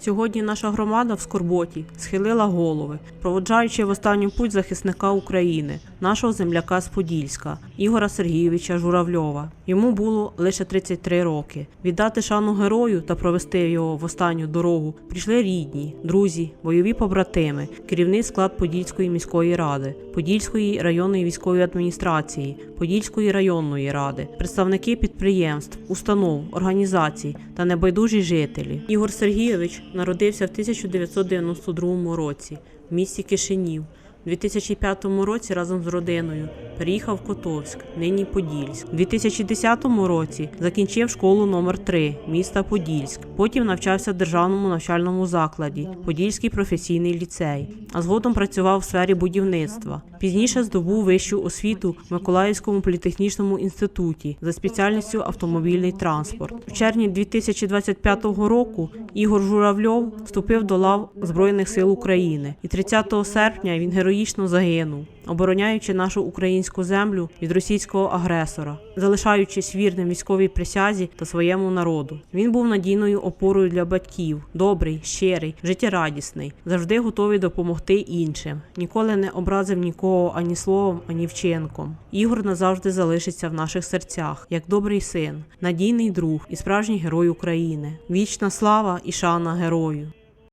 Сьогодні наша громада в скорботі схилила голови, проводжаючи в останню путь захисника України, нашого земляка з Подільська, Ігора Сергійовича Журавльова. Йому було лише 33 роки. Віддати шану герою та провести його в останню дорогу прийшли рідні, друзі, бойові побратими, керівний склад Подільської міської ради, Подільської районної військової адміністрації, Подільської районної ради, представники підприємств, установ, організацій та небайдужі жителі. Ігор Сергійович народився в 1992 році в місті Кишинів. У 2005 році разом з родиною переїхав в Котовськ, нині Подільськ. У 2010 році закінчив школу номер 3 міста Подільськ. Потім навчався в державному навчальному закладі Подільський професійний ліцей, а згодом працював в сфері будівництва. Пізніше здобув вищу освіту в Миколаївському політехнічному інституті за спеціальністю автомобільний транспорт. В червні 2025 року Ігор Журавльов вступив до лав Збройних сил України, і 30 серпня він героїчно загинув, обороняючи нашу українську землю від російського агресора, залишаючись вірним військовій присязі та своєму народу. Він був надійною опорою для батьків, добрий, щирий, життєрадісний, завжди готовий допомогти іншим. Ніколи не образив нікого ані словом, ані вчинком. Ігор назавжди залишиться в наших серцях, як добрий син, надійний друг і справжній герой України. Вічна слава і шана герою.